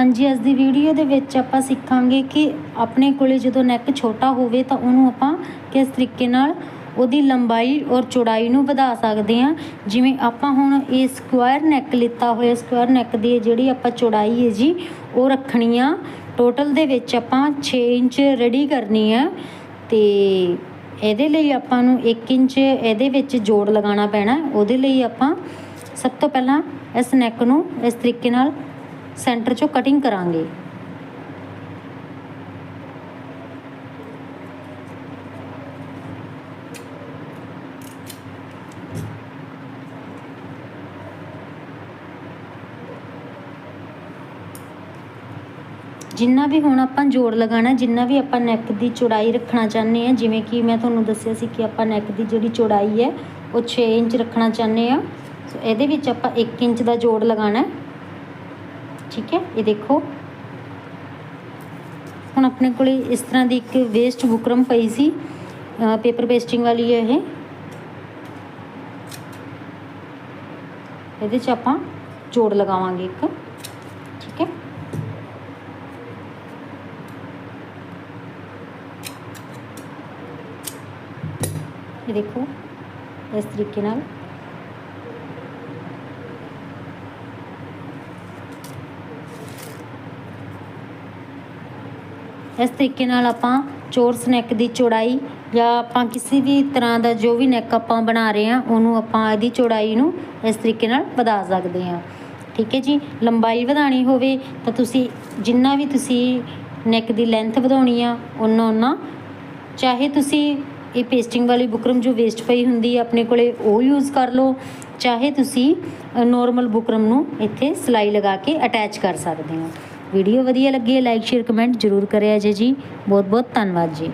ਹਾਂਜੀ, ਅੱਜ ਦੀ ਵੀਡੀਓ ਦੇ ਵਿੱਚ ਆਪਾਂ ਸਿੱਖਾਂਗੇ ਕਿ ਆਪਣੇ ਕੋਲੇ ਜਦੋਂ ਨੈਕ ਛੋਟਾ ਹੋਵੇ ਤਾਂ ਉਹਨੂੰ ਆਪਾਂ ਕਿਸ ਤਰੀਕੇ ਨਾਲ ਉਹਦੀ ਲੰਬਾਈ ਔਰ ਚੌੜਾਈ ਨੂੰ ਵਧਾ ਸਕਦੇ ਹਾਂ। ਜਿਵੇਂ ਆਪਾਂ ਹੁਣ ਇਹ ਸਕੁਆਇਰ ਨੈਕ ਲਿੱਤਾ ਹੋਇਆ ਸਕੁਆਇਰ ਨੈਕ ਦੀ ਜਿਹੜੀ ਆਪਾਂ ਚੌੜਾਈ ਹੈ ਜੀ, ਉਹ ਰੱਖਣੀ ਆ। ਟੋਟਲ ਦੇ ਵਿੱਚ ਆਪਾਂ 6 ਇੰਚ ਰੈਡੀ ਕਰਨੀ ਆ ਤੇ ਇਹਦੇ ਲਈ ਆਪਾਂ ਨੂੰ 1 ਇੰਚ ਇਹਦੇ ਵਿੱਚ ਜੋੜ ਲਗਾਉਣਾ ਪੈਣਾ। ਉਹਦੇ ਲਈ ਆਪਾਂ ਸਭ ਤੋਂ ਪਹਿਲਾਂ ਇਸ ਨੈਕ ਨੂੰ ਇਸ ਤਰੀਕੇ ਨਾਲ ਸੈਂਟਰ ਚੋਂ ਕਟਿੰਗ ਕਰਾਂਗੇ। ਜਿੰਨਾ ਵੀ ਹੁਣ ਆਪਾਂ ਜੋੜ ਲਗਾਣਾ ਜਿੰਨਾ ਵੀ ਆਪਾਂ ਨੈਕ ਦੀ ਚੌੜਾਈ ਰੱਖਣਾ ਚਾਹੁੰਦੇ ਆ ਜਿਵੇਂ ਕਿ ਮੈਂ ਤੁਹਾਨੂੰ ਦੱਸਿਆ ਸੀ ਕਿ ਆਪਾਂ ਨੈਕ ਦੀ ਜਿਹੜੀ ਚੌੜਾਈ ਹੈ, ਉਹ 6 ਇੰਚ ਰੱਖਣਾ ਚਾਹੁੰਦੇ ਆ ਸੋ ਇਹਦੇ ਵਿੱਚ ਆਪਾਂ 1 ਇੰਚ ਦਾ ਜੋੜ ਲਗਾਣਾ ਠੀਕ ਹੈ? ਇਹ ਦੇਖੋ। ਹੁਣ ਆਪਣੇ ਕੋਲੇ ਇਸ ਤਰ੍ਹਾਂ ਦੀ ਇੱਕ ਵੇਸਟ ਬੁਕਰਮ ਪਈ ਸੀ। ਪੇਪਰ ਪੇਸਟਿੰਗ ਵਾਲੀ ਹੈ ਇਹ। ਇਹਦੇ 'ਚ ਆਪਾਂ ਜੋੜ ਲਗਾਵਾਂਗੇ ਇੱਕ। ਠੀਕ ਹੈ? ਇਹ ਦੇਖੋ, ਇਸ ਤਰੀਕੇ ਨਾਲ ਇਸ ਤਰੀਕੇ ਨਾਲ ਆਪਾਂ ਚੋਰਸ ਨੈਕ ਦੀ ਚੌੜਾਈ ਜਾਂ ਆਪਾਂ ਕਿਸੇ ਵੀ ਤਰ੍ਹਾਂ ਦਾ ਜੋ ਵੀ ਨੈਕ ਆਪਾਂ ਬਣਾ ਰਹੇ ਹਾਂ, ਉਹਨੂੰ ਆਪਾਂ ਇਹਦੀ ਚੌੜਾਈ ਨੂੰ ਇਸ ਤਰੀਕੇ ਨਾਲ ਵਧਾ ਸਕਦੇ ਹਾਂ। ਠੀਕ ਹੈ ਜੀ? ਲੰਬਾਈ ਵਧਾਣੀ ਹੋਵੇ ਤਾਂ ਤੁਸੀਂ ਜਿੰਨਾ ਵੀ ਤੁਸੀਂ ਨੈਕ ਦੀ ਲੈਂਥ ਵਧਾਉਣੀ ਆ ਉਹਨਾਂ ਉਹਨਾਂ ਚਾਹੇ ਤੁਸੀਂ ਇਹ ਪੇਸਟਿੰਗ ਵਾਲੀ ਬੁਕਰਮ ਜੋ ਵੇਸਟ ਪਈ ਹੁੰਦੀ ਹੈ ਆਪਣੇ ਕੋਲੇ ਉਹ ਯੂਜ਼ ਕਰ ਲਓ। ਚਾਹੇ ਤੁਸੀਂ ਨੋਰਮਲ ਬੁਕਰਮ ਨੂੰ ਇੱਥੇ ਸਿਲਾਈ ਲਗਾ ਕੇ ਅਟੈਚ ਕਰ ਸਕਦੇ ਹੋ। ਵੀਡੀਓ ਵਧੀਆ ਲੱਗੀ ਹੈ ਲਾਈਕ ਸ਼ੇਅਰ ਕਮੈਂਟ ਜ਼ਰੂਰ ਕਰਿਆ ਜੇ ਜੀ। ਬਹੁਤ ਬਹੁਤ ਧੰਨਵਾਦ ਜੀ।